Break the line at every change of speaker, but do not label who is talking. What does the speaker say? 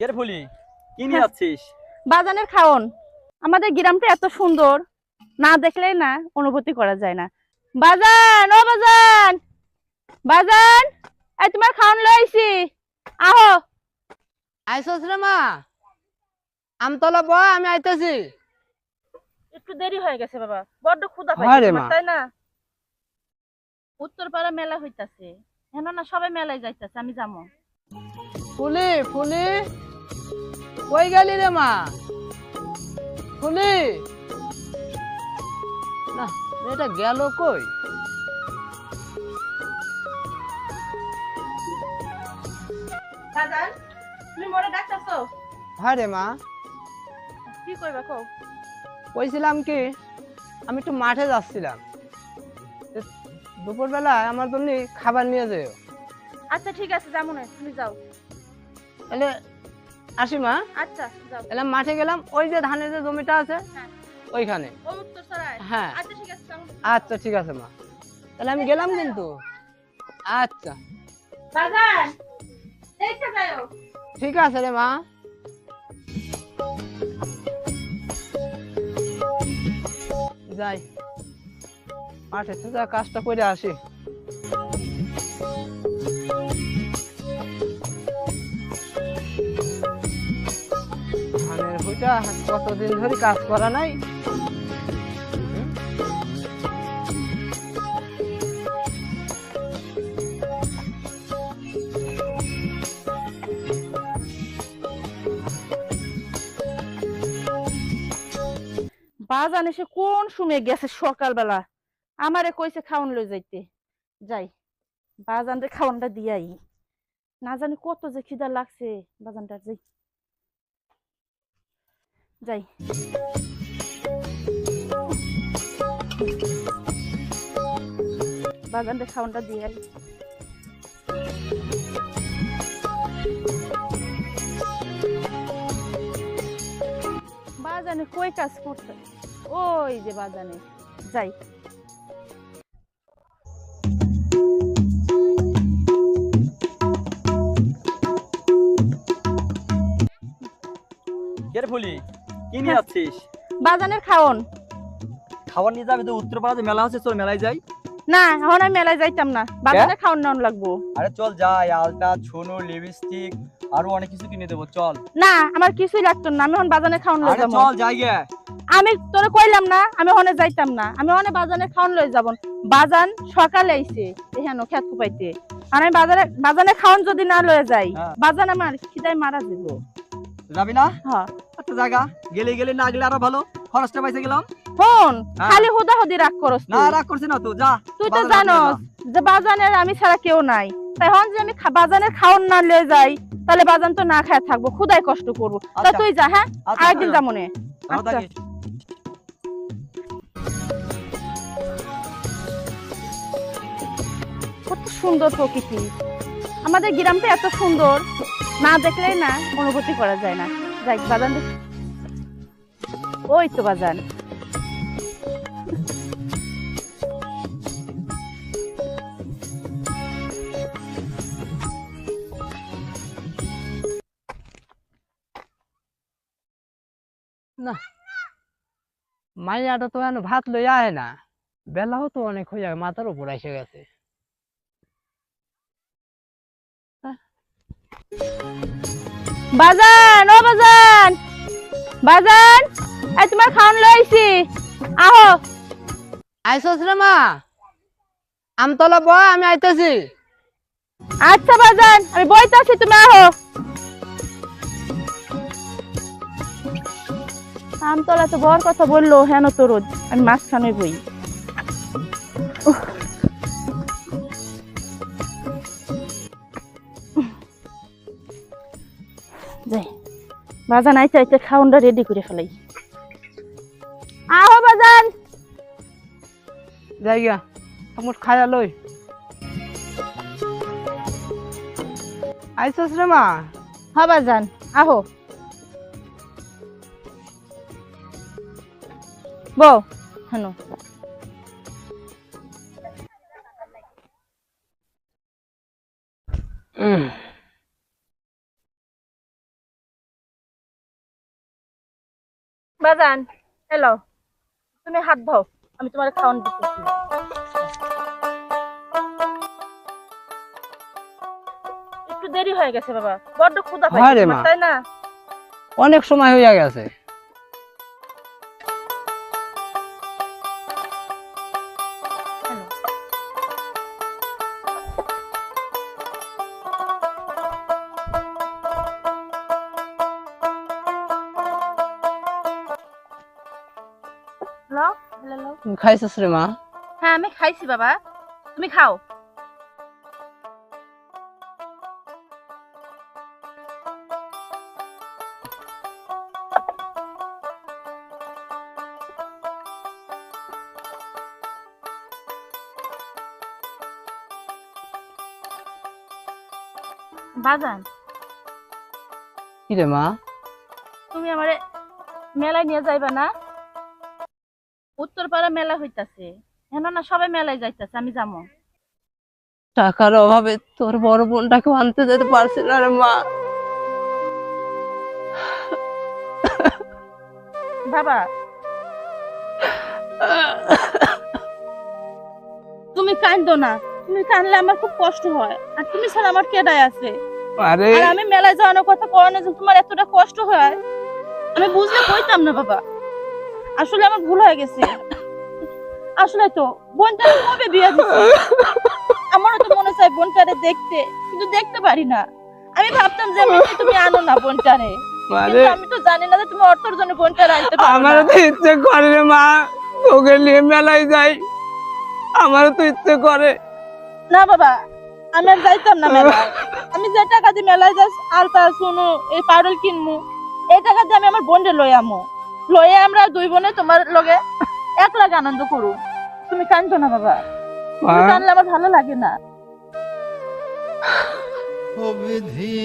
এর ফুলি কি নিয়ে যাচ্ছিস?
বাজানের খাওন। আমাদের গ্রামটা এত সুন্দর না দেখলেই না অনুভূতি করা যায় না। বাজান ও বাজান! বাজান! এই তোমার খাওন লইছি আহো।
আইসস রে মা। আমতলা বয় আমি আইতেছি।
একটু দেরি হয়ে গেছে বাবা বড্ড ক্ষুধা
হয়
পাইছে। তাই না? উত্তরপাড়া মেলা হইতাছে। কেন না সবাই মেলায় যাইতাছে আমি যাব
ফুলি ফুলি। কই গেলি রে মা? ফুলি না এটা গেল কই?
বাজান তুমি মরে ডাকতাছো?
হয় রে মা।
কি কইবা কও?
কইছিলাম কি আমি একটু মাঠে যাচ্ছিলাম। দুপুরবেলা আমার জন্য খাবার নিয়ে যেও।
আচ্ছা ঠিক আছে যাব না তুমি যাও।
তাহলে আসি মা।
আচ্ছা যাও।
তাহলে মাঠে গেলাম ওই যে ধানের যে জমিটা আছে
হ্যাঁ।
ওইখানে। হ্যাঁ।
আচ্ছা ঠিক আছে যাও
আচ্ছা ঠিক আছে মা। তাহলে আমি গেলাম কিন্তু। আচ্ছা। ঠিক আছে রে মা। যাই। মাঠে তো যা কাজটা করে আসি। ভুইটা কতদিন ধরে কাজ করা নাই?
বাজান এসে কোন সময় গেছে সকালবেলা? আমারে কইছে খাওন লই যাইতে। যাই, বাজানরে খাওয়ানটা দিয়াই। না জানি কত যে খিদা লাগছে বাজানটা যাই যাই। বাজানরে খাওয়ানটা দিয়াই বাজানে কই কাজ করতে? ওই যে বাজানে। যাই।
ফুলি? কি নিয়ে যাচ্ছিস
বাজানের খাওন।
খাবার নিয়ে যাবি তো মেলা হচ্ছে চল মেলায় যাই।
না এখন আমি মেলায় যাইতাম না। বাজারে খাওন নাও লাগবো।
আরে চল যাই আলতা ছুনো লিপস্টিক আরও অনেক কিছু কিনে দেবো চল।
না আমার কিছুই লাগতো না আমি এখন বাজারে খাওন লই
আরে চল যাই গে।
আমি তোরে কইলাম না আমি ওখানে যাইতাম না আমি ওখানে বাজারে খাওন লই যাব। বাজান সকালে আইছে এখানে খেত কুপাইতে। আর আমি বাজারে বাজারে খাওন যদি না লয়ে যাই
হ্যাঁ।
বাজান আমার খিদায় মারা যাব
যাবি না?
হ্যাঁ।
একটা জায়গা। গেলে গেলে না গেলে আরও ভালো। খরচটা পাইছে গেলাম।
ফোন
হ্যাঁ।
খালি হুদা হুদি রাগ করস
না রাগ করছি না তো যা
তুই তো জানোস যে। বাজানের আমি ছাড়া কেউ নাই। তাই হন যে আমি বাজানের খাওন না লয়ে যাই তাহলে বাজান তো না খায় থাকব খুদাই কষ্ট করব। তা
আচ্ছা।
তুই যা হ্যাঁ?
আচ্ছা,
আরেকদিন। যা মনে আচ্ছা। কত সুন্দর প্রকৃতি। আমাদের গ্রামটা এত সুন্দর না দেখলেই না অনুভূতি করা যায় না। যাই, বাজান ওই তো বাজান।
না, মাইয়াটা তো এখন ভাত লইয়া আয় না। বেলাও তো অনেক হয়ে যায় মাথার উপর এসে গেছে।
বাজান ও বাজান। বাজান এই তোমার খাওন লইছি আহো।
আইসস রে মা? আমতলা বয় আমি আইতাছি।
আচ্ছা বাজান আমি বইতে আছি তুমি আহো। আমতলা তো বর কথা বলল হেন তো রোজ আমি মাঝখানে বই। বাজান আইতে আইতে খাউনটা রেডি করে ফেলাই। আহো বাজান!
জায়গা আমার খায়া লই। আইসস রে মা।
হ্যাঁ বাজান আহো। বউ হেন।
উম।
বাজান হ্যালো তুমি হাত ধো আমি তোমার খাওয়ান দিতেছি। একটু দেরি হয়ে গেছে বাবা বড্ড ক্ষুধা পাইছে। তাই না?
অনেক সময় হয়ে গেছে। তুমি খাইছিস রে মা?
হ্যাঁ আমি খাইছি বাবা। তুমি খাও। বাজান
কি রে মা?
তুমি আমারে মেলায় নিয়ে যাইবা না? উত্তরপাড়া মেলা হইতাছে। হেন না সবাই মেলায় যাইতাছে আমি যাব
টাকার অভাবে তোর বড় বোনটাকে আনতে যেতে পারছি না রে মা।
বাবা। তুমি কান্দো না। তুমি কানলে আমার খুব কষ্ট হয়। আর তুমি ছাড়া আমার কেডায় আছে।
আরে।
আমি মেলায় যাওয়ানোর কথা কয় না যে তোমার এতটা কষ্ট হয় আমি বুঝলে কইতাম না বাবা। আসলে আমার ভুল হয়ে গেছে। আসলে তো বোনটা কবে বিয়ে দিছে? আমারও তো মনে চাই বোনটারে দেখতে কিন্তু দেখতে পারি না। আমি ভাবতাম যে এমনিতে তুমি আনো না বোনটারে।
আরে
কিন্তু আমি তো জানি না যে তুমি অর্থর জন্য বোনটারে আনতে পারো
আমারও তো ইচ্ছে করে রে মা তোকে নিয়ে মেলায় যাই। আমারও তো ইচ্ছে করে।
না বাবা আমি আর যাইতাম না মেলায়। আমি যে টাকা দিয়ে মেলায় যাস আলতা শুনু এই পাউডার কিনমু এই টাকা দিয়ে আমি আমার বোনটা লই আমু। লয়ে আমরা দুই বোনে তোমার লগে এক আনন্দ করু। তুমি কাঁদছো না বাবা? তুমি কানলে আমার ভালো লাগে না।
ও বিধি।